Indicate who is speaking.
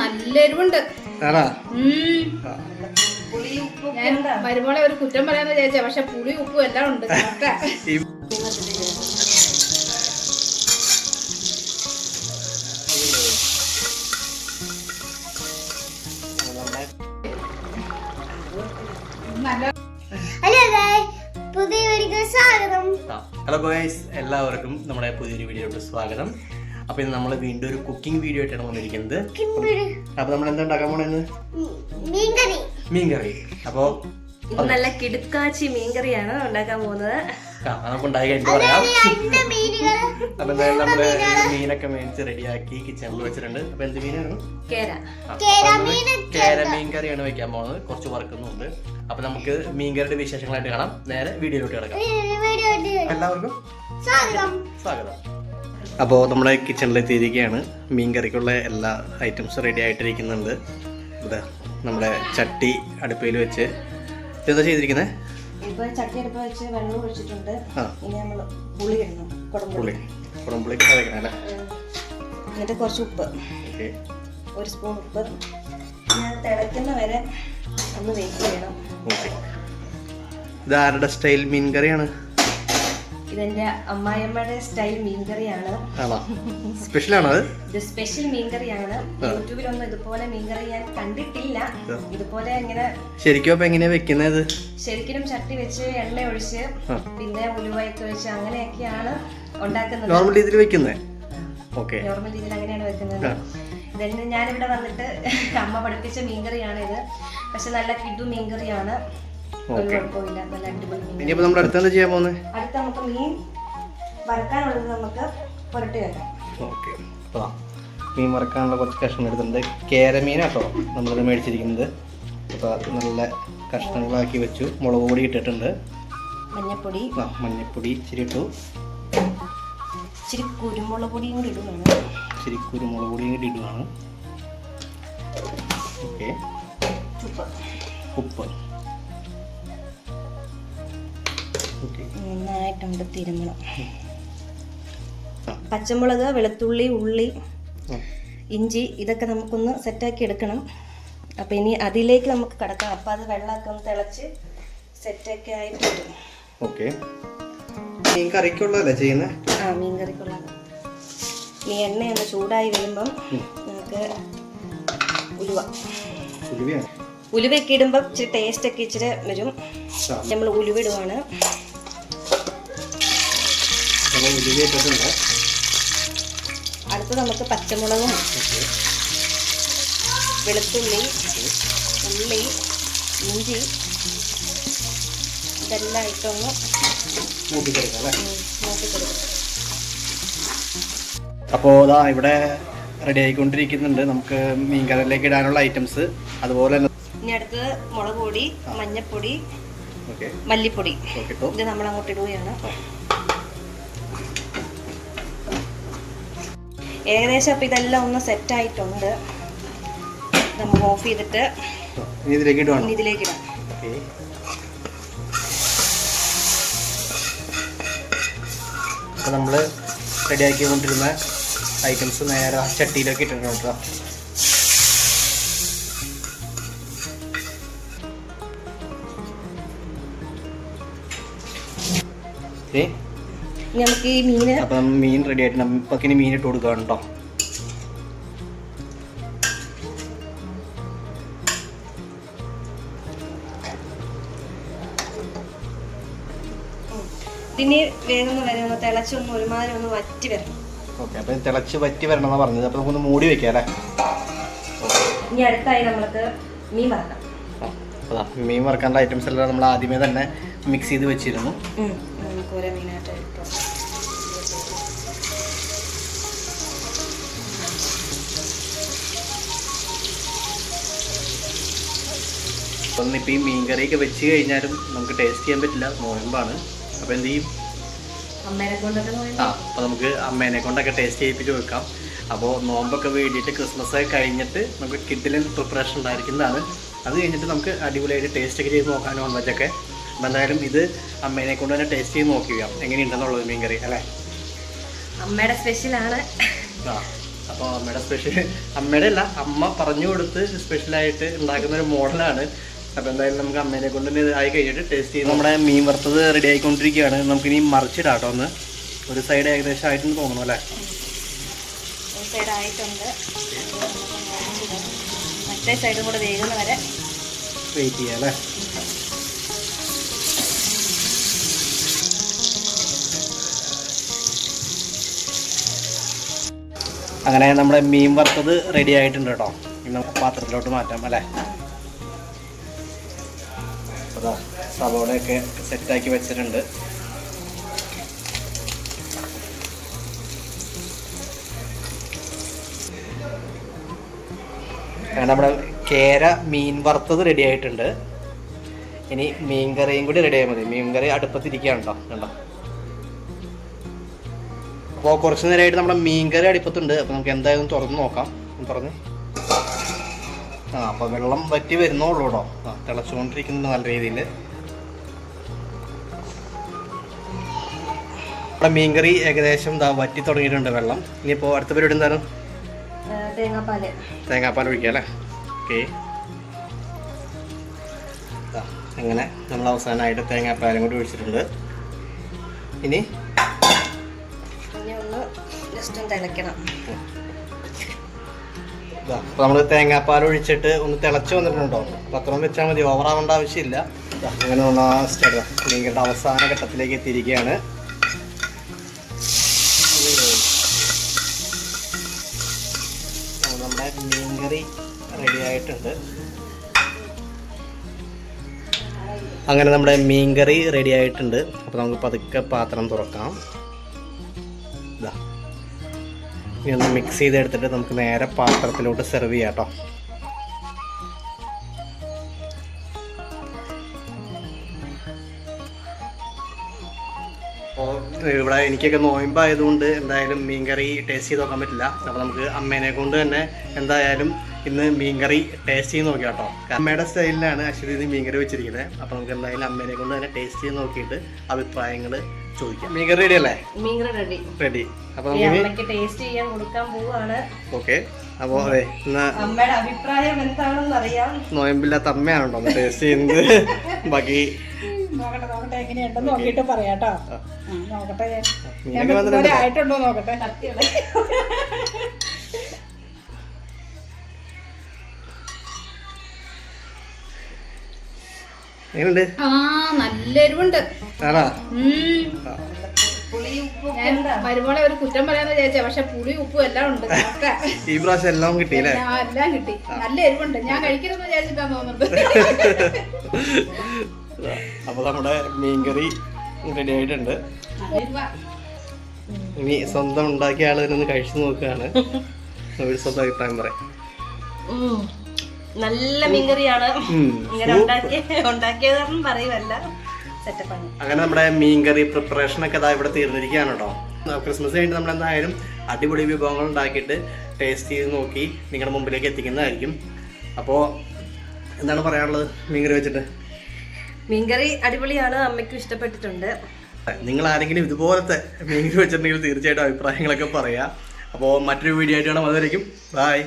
Speaker 1: നല്ല എരിവുണ്ട് ഞാൻ വരുമ്പോളെ ഒരു കുറ്റം പറയാന്ന് വിചാരിച്ച പക്ഷെ പുളി ഉപ്പും എല്ലാം ഉണ്ട്.
Speaker 2: ഹലോ
Speaker 3: ഗോയ്സ് എല്ലാവർക്കും നമ്മുടെ പുതിയൊരു വീഡിയോയിലോട്ട് സ്വാഗതം. അപ്പൊ ഇന്ന് നമ്മൾ വീണ്ടും ഒരു കുക്കിംഗ് വീഡിയോ ആയിട്ടാണ് വന്നിരിക്കുന്നത്. അപ്പൊ നമ്മൾ എന്താ ഉണ്ടാക്കാൻ പോണെന്ന്
Speaker 2: മീൻകറി.
Speaker 3: മീൻകറി. അപ്പോ
Speaker 4: നല്ല കിടുക്കാച്ചി മീൻകറിയാണ് ഉണ്ടാക്കാൻ പോകുന്നത്.
Speaker 3: നമുക്ക് ഉണ്ടായി കഴിഞ്ഞിട്ട് പറയാം. അപ്പൊ എന്തായാലും നമ്മൾ മീനൊക്കെ മേടിച്ച് റെഡിയാക്കി കിച്ചണിൽ വെച്ചിട്ടുണ്ട്. അപ്പൊ എന്ത് മീനായിരുന്നു?
Speaker 4: കേര.
Speaker 3: മീൻകറിയാണ് അപ്പൊ കേര മീൻ കറിയാണ് വെക്കാൻ പോകുന്നത്. കുറച്ച് വറക്കുന്നുണ്ട്. അപ്പൊ നമുക്ക് മീൻകറിയുടെ വിശേഷങ്ങളായിട്ട് കാണാം. നേരെ വീഡിയോയിലോട്ട് കിടക്കാം. എല്ലാവർക്കും
Speaker 2: സ്വാഗതം.
Speaker 3: സ്വാഗതം. അപ്പോൾ നമ്മുടെ കിച്ചണിലെത്തിയിരിക്കുകയാണ് മീൻ കറിക്കുള്ള എല്ലാ ഐറ്റംസും റെഡി ആയിട്ടിരിക്കുന്നുണ്ട്. ഇതാ നമ്മുടെ ചട്ടി അടുപ്പയിൽ വെച്ച്. ഇതെന്താ ചെയ്തിരിക്കുന്നത്
Speaker 4: ചട്ടി അടുപ്പ് വെച്ച് വെള്ളം ഒഴിച്ചിട്ടുണ്ട്. ഇനി നമ്മൾ പുളി ഇടണം. കുടംപുളി.
Speaker 3: പുളി. കുടംപുളിക്ക് കഴിക്കണം അല്ലേ?
Speaker 4: എന്നിട്ട് കുറച്ച് ഉപ്പ്. ഒരു സ്പൂൺ ഉപ്പ്. ഞാൻ തിളയ്ക്കുന്ന വരെ ഒന്ന് വെയിറ്റ് ചെയ്യണം.
Speaker 3: ഓക്കെ. ഇത് ആരുടെ സ്റ്റൈൽ മീൻ കറിയാണ്
Speaker 4: ഇതെന്റെ അമ്മായിയമ്മയുടെ സ്റ്റൈൽ മീൻകറിയാണ്.
Speaker 3: ആണോ? സ്പെഷ്യലാണോ
Speaker 4: ഇത് സ്പെഷ്യൽ മീൻകറിയാണ്. യൂട്യൂബിലൊന്നും ഇതുപോലെ മീൻകറി ഞാൻ കണ്ടിട്ടില്ല. ഇതുപോലെ ഇങ്ങനെ
Speaker 3: ശരിക്കും അപ്പോൾ എങ്ങനെയാണ് വെക്കുന്നത്?
Speaker 4: ശരിക്കും ചട്ടി വെച്ച് എണ്ണ ഒഴിച്ച് പിന്നെ ഉലുവയൊക്കെ ഒഴിച്ച് അങ്ങനെയൊക്കെയാണ് ഉണ്ടാക്കുന്നത്.
Speaker 3: നോർമൽ രീതിയിൽ വെക്കുന്നത്
Speaker 4: നോർമൽ രീതിയിൽ അങ്ങനെയാണ് വെക്കുന്നത്. ഇതെന്നെ ഞാനിവിടെ വന്നിട്ട് അമ്മ പഠിപ്പിച്ച മീൻകറിയാണ് ഇത് പക്ഷെ നല്ല കിഡു മീൻകറിയാണ്. കുഴപ്പമില്ല.
Speaker 3: നമ്മൾ നമ്മുടെ അടുത്ത് എന്താ ചെയ്യാൻ പോകുന്നത്
Speaker 4: അടുത്ത നമുക്ക് മീൻ വറക്കാനുള്ളത് നമുക്ക് പുരട്ടി വെക്കാം.
Speaker 3: ഓക്കെ. മീൻ വറക്കാനുള്ള കുറച്ച് കഷ്ണം എടുത്തിട്ടുണ്ട്. കേരമീനാട്ടോ നമ്മൾ മേടിച്ചിരിക്കുന്നത്. അപ്പോൾ നല്ല കഷ്ണങ്ങളാക്കി വെച്ചു. മുളക് പൊടി ഇട്ടിട്ടുണ്ട്.
Speaker 4: മഞ്ഞപ്പൊടി.
Speaker 3: ആ മഞ്ഞപ്പൊടി ഇച്ചിരി ഇട്ടു.
Speaker 4: ഇച്ചിരി കുരുമുളക് പൊടിയും കൂടി ഇടുകയാണ്
Speaker 3: ഇച്ചിരി കുരുമുളക് പൊടിയും കൂടി ഇടുകയാണ് ഓക്കെ.
Speaker 4: ഉപ്പ്.
Speaker 3: ഉപ്പ്.
Speaker 4: നന്നായിട്ടുണ്ട് തിരുമണം. പച്ചമുളക് വെളുത്തുള്ളി ഉള്ളി. ഇഞ്ചി ഇതൊക്കെ നമുക്കൊന്ന് സെറ്റാക്കി എടുക്കണം. അപ്പം ഇനി അതിലേക്ക് നമുക്ക് കിടക്കാം. അപ്പം അത് വെള്ളമൊക്കെ ഒന്ന് തിളച്ച് സെറ്റൊക്കെ ആയിട്ട് വരും
Speaker 3: ഓക്കെ. മീൻ കറിക്കുള്ളതല്ലേ ചെയ്യുന്നത്
Speaker 4: ആ മീൻ കറിക്കുള്ളത്. ഈ എണ്ണയൊന്ന് ചൂടായി വരുമ്പം നമുക്ക് ഉലുവ. ഉലുവയൊക്കെ ഇടുമ്പം ഇച്ചിരി ടേസ്റ്റ് ഒക്കെ ഇച്ചിരി വരും. നമ്മൾ ഉലുവ ഇടുവാണ്.
Speaker 3: അപ്പോൾ ഉലുവ ഇട്ടിട്ടുണ്ട്.
Speaker 4: അടുത്ത് നമുക്ക് പച്ചമുളകും വെളുത്തുള്ളി ഉള്ളി ഇഞ്ചി ഇതെല്ലാം ഇട്ടൊന്ന്
Speaker 3: മൂപ്പിച്ചെടുക്കാം അല്ലേ? അപ്പോൾ ഇതാ ഇവിടെ റെഡി ആയിക്കൊണ്ടിരിക്കുന്നുണ്ട്. നമുക്ക് മീൻകറിയിലേക്ക് ഇടാനുള്ള ഐറ്റംസ് അതുപോലെ തന്നെ
Speaker 4: ഇനി അടുത്ത് മുളക് പൊടി മഞ്ഞപ്പൊടി മല്ലിപ്പൊടി. ഇത് നമ്മൾ അങ്ങോട്ട് ഇടുകയാണ്. ഏകദേശം അപ്പം ഇതെല്ലാം ഒന്ന് സെറ്റായിട്ടുണ്ട് നമുക്ക് ഓഫ് ചെയ്തിട്ട്
Speaker 3: ഇതിലേക്ക്
Speaker 4: ഇനി ഇതിലേക്ക് ഇടാം.
Speaker 3: അപ്പോൾ നമ്മൾ റെഡി ആക്കിക്കൊണ്ടിരുന്ന ഐറ്റംസ് നേരെ ആ ചട്ടിയിലേക്ക് ഇട്ടിട്ടുണ്ട് കേട്ടോ. ഓക്കെ.
Speaker 4: നമുക്ക് ഈ മീന്
Speaker 3: അപ്പം മീൻ റെഡി ആയിട്ട് നമുക്ക് മീൻ ഇട്ട് കൊടുക്കാം കേട്ടോ
Speaker 4: ഇതിന് വേഗം വരെ. ഒന്ന് തിളച്ചൊന്ന് ഒരുമാതിരി ഒന്ന് വറ്റി വരണം.
Speaker 3: ഓക്കെ അപ്പം തിളച്ച് വറ്റി വരണമെന്നാണ് പറഞ്ഞത്. അപ്പോൾ നമുക്കൊന്ന് മൂടി വെക്കാം അല്ലേ?
Speaker 4: ഇനി അടുത്തായി നമ്മൾക്ക് മീൻ വറക്കാം.
Speaker 3: അപ്പോൾ മീൻ വറക്കാനുള്ള ഐറ്റംസ് എല്ലാം നമ്മൾ ആദ്യമേ തന്നെ മിക്സ് ചെയ്ത് വെച്ചിരുന്നു.
Speaker 4: ഓരോ മീനായിട്ട് ഇട്ടോ
Speaker 3: ഒന്നിപ്പോൾ ഈ മീൻകറിയൊക്കെ വെച്ച് കഴിഞ്ഞാലും നമുക്ക് ടേസ്റ്റ് ചെയ്യാൻ പറ്റില്ല. നോയമ്പാണ്. അപ്പോൾ എന്ത് ചെയ്യും? ആ അപ്പോൾ നമുക്ക് അമ്മേനെ കൊണ്ടൊക്കെ ടേസ്റ്റ് ചെയ്യിപ്പിച്ച് വെക്കാം. അപ്പോൾ നോമ്പൊക്കെ വേണ്ടിയിട്ട് ക്രിസ്മസ് ഒക്കെ കഴിഞ്ഞിട്ട് നമുക്ക് കിഡിലും പ്രിപ്പറേഷൻ ഉണ്ടായിരിക്കുന്നതാണ്. അത് കഴിഞ്ഞിട്ട് നമുക്ക് അടിപൊളിയായിട്ട് ടേസ്റ്റ് ഒക്കെ ചെയ്ത് നോക്കാം നോൺ വെജൊക്കെ എന്തായാലും ഇത് അമ്മേനെ കൊണ്ട് തന്നെ ടേസ്റ്റ് ചെയ്ത് നോക്കുക എങ്ങനെയുണ്ടെന്നുള്ളത് മീൻ കറി അല്ലേ?
Speaker 4: അമ്മയുടെ സ്പെഷ്യലാണ്
Speaker 3: ആ അപ്പോൾ അമ്മയുടെ സ്പെഷ്യൽ അമ്മയുടെ അല്ല അമ്മ പറഞ്ഞു കൊടുത്ത് സ്പെഷ്യലായിട്ട് ഉണ്ടാക്കുന്ന ഒരു മോഡലാണ്. അപ്പോൾ എന്തായാലും നമുക്ക് അമ്മേനെ കൊണ്ട് തന്നെ ഇത് ആയി കഴിഞ്ഞിട്ട് ടേസ്റ്റ് ചെയ്ത് നമ്മുടെ മീൻ വറുത്തത് റെഡി ആയിക്കൊണ്ടിരിക്കുകയാണ്. നമുക്കിനി മറിച്ചിടാം കേട്ടോ ഒന്ന്. ഒരു സൈഡ് ഏകദേശം ആയിട്ടെന്ന് തോന്നുന്നു അല്ലേ?
Speaker 4: മറ്റേ സൈഡും കൂടെ വേഗം വരെ
Speaker 3: വെയിറ്റ് ചെയ്യാം അല്ലേ? അങ്ങനെ നമ്മുടെ മീൻ വറുത്തത് റെഡി ആയിട്ടുണ്ട് കേട്ടോ. ഇനി നമുക്ക് പാത്രത്തിലോട്ട് മാറ്റാം അല്ലേ? സവോളയൊക്കെ സെറ്റാക്കി വെച്ചിട്ടുണ്ട്. നമ്മുടെ കേര മീൻ വറുത്തത് റെഡി ആയിട്ടുണ്ട്. ഇനി മീൻ കറിയും കൂടി റെഡി ആയാൽ മതി. മീൻ കറി അടുപ്പത്തിരിക്കുകയാണ് കേട്ടോ കണ്ടോ? അപ്പോൾ കുറച്ച് നേരമായിട്ട് നമ്മുടെ മീൻകറി അടുപ്പത്തുണ്ട്. അപ്പോൾ നമുക്ക് എന്തായാലും തുറന്ന് നോക്കാം. തുറന്ന്. ആ അപ്പോൾ വെള്ളം വറ്റി വരുന്നുള്ളൂ കേട്ടോ. ആ തിളച്ചുകൊണ്ടിരിക്കുന്നുണ്ട് നല്ല രീതിയിൽ. നമ്മുടെ മീൻകറി ഏകദേശം ഇതാ വറ്റി തുടങ്ങിയിട്ടുണ്ട് വെള്ളം. ഇനിയിപ്പോൾ അടുത്ത പരിപാടി എന്താണ്?
Speaker 4: തേങ്ങാപ്പാൽ
Speaker 3: തേങ്ങാപ്പാൽ ഒഴിക്കുക അല്ലേ? ഓക്കെ. അങ്ങനെ നമ്മൾ അവസാനമായിട്ട് തേങ്ങാപ്പാലും കൂടി ഒഴിച്ചിട്ടുണ്ട്. ഇനി
Speaker 4: ജസ്റ്റ് ഒന്ന്
Speaker 3: നമ്മൾ തേങ്ങാപ്പാൽ ഒഴിച്ചിട്ട് ഒന്ന് തിളച്ച് വന്നിട്ടുണ്ടോ? പത്രം വെച്ചാൽ മതി ഓവറാവേണ്ട ആവശ്യമില്ല. അങ്ങനെ മീൻകറിയുടെ അവസാന ഘട്ടത്തിലേക്ക് എത്തിയിരിക്കുകയാണ്. നമ്മുടെ മീൻകറി റെഡി ആയിട്ടുണ്ട്. അങ്ങനെ നമ്മുടെ മീൻകറി റെഡി ആയിട്ടുണ്ട്. അപ്പോൾ നമുക്ക് പതുക്കെ പാത്രം തുറക്കാം. ഇതാ ഇനി ഒന്ന് മിക്സ് ചെയ്തെടുത്തിട്ട് നമുക്ക് നേരെ പാത്രത്തിലോട്ട് സെർവ് ചെയ്യാം കേട്ടോ ഇവിടെ എനിക്കൊക്കെ നോയമ്പായതുകൊണ്ട് എന്തായാലും മീൻകറി ടേസ്റ്റ് ചെയ്ത് നോക്കാൻ പറ്റില്ല. അപ്പോൾ നമുക്ക് അമ്മേനെ കൊണ്ട് തന്നെ എന്തായാലും ഇന്ന് മീൻകറി ടേസ്റ്റ് ചെയ്ത് നോക്കിയാം കേട്ടോ അമ്മയുടെ സ്റ്റൈലിലാണ് ഇത് മീൻകറി വെച്ചിരിക്കുന്നത്. അപ്പോൾ നമുക്ക് എന്തായാലും അമ്മേനെ കൊണ്ട് തന്നെ ടേസ്റ്റ് ചെയ്ത് നോക്കിയിട്ട് അഭിപ്രായങ്ങൾ ചോദിക്കാം. മീൻകറി റെഡി അല്ലേ?
Speaker 4: മീൻകറി റെഡി
Speaker 3: റെഡി അപ്പോൾ നമുക്ക്
Speaker 4: ടേസ്റ്റ് ചെയ്യാൻ കൊടുക്കാൻ പോവാണ്.
Speaker 3: ഓക്കെ അപ്പോൾ അതെ
Speaker 4: അമ്മയുടെ അഭിപ്രായം എന്താണെന്ന് അറിയാം
Speaker 3: നോയമ്പില്ലാത്ത അമ്മയാണോ ടേസ്റ്റ് ചെയ്യുന്നത്? ബാക്കി
Speaker 1: നോക്കട്ടെ നോക്കട്ടെ എങ്ങനെയുണ്ടെന്ന് നോക്കിയിട്ട് പറയാട്ടോ നോക്കട്ടെ. ആയിട്ടുണ്ടോ നോക്കട്ടെ. ആ നല്ല എരിവുണ്ട്
Speaker 3: ആണോ
Speaker 4: പുളി ഉപ്പും
Speaker 1: ഞാൻ ഒരു കുറ്റം പറയാന്ന് വിചാരിച്ച പക്ഷെ പുളി ഉപ്പും എല്ലാം ഉണ്ട്.
Speaker 3: ഈ പ്രാവശ്യം എല്ലാം
Speaker 1: കിട്ടി എല്ലാം കിട്ടി. നല്ല എരിവുണ്ട്. ഞാൻ കഴിക്കരുതെന്ന് തോന്നുന്നത്.
Speaker 3: അപ്പോൾ നമ്മുടെ മീൻകറി റെഡി ആയിട്ടുണ്ട്. ഇനി സ്വന്തം ഉണ്ടാക്കിയ ആൾ തന്നെ ഒന്ന് കഴിച്ചു നോക്കുകയാണ്. ഒരു സ്വന്തം അഭിപ്രായം പറയാം.
Speaker 4: നല്ല മീൻകറിയാണ്. ഇങ്ങനെ പറയുമല്ല. സെറ്റപ്പാണ്.
Speaker 3: അങ്ങനെ നമ്മുടെ മീൻകറി പ്രിപ്പറേഷൻ ഒക്കെ ഇവിടെ തീർന്നിരിക്കുകയാണ് കേട്ടോ. ക്രിസ്മസ് കഴിഞ്ഞിട്ട് നമ്മൾ എന്തായാലും അടിപൊളി വിഭവങ്ങൾ ഉണ്ടാക്കിയിട്ട് ടേസ്റ്റ് ചെയ്ത് നോക്കി നിങ്ങളുടെ മുമ്പിലേക്ക് എത്തിക്കുന്നതായിരിക്കും. അപ്പോൾ എന്താണ് പറയാനുള്ളത് മീൻകറി വെച്ചിട്ട്?
Speaker 4: മീൻകറി അടിപൊളിയാണ് അമ്മയ്ക്കും ഇഷ്ടപ്പെട്ടിട്ടുണ്ട്.
Speaker 3: നിങ്ങൾ ആരെങ്കിലും ഇതുപോലത്തെ മീൻകറി വെച്ചിട്ടുണ്ടെങ്കിൽ തീർച്ചയായിട്ടും അഭിപ്രായങ്ങളൊക്കെ പറയാം. അപ്പോൾ മറ്റൊരു വീഡിയോ ആയിട്ട് കാണാം. അതുവരെയും ബായ്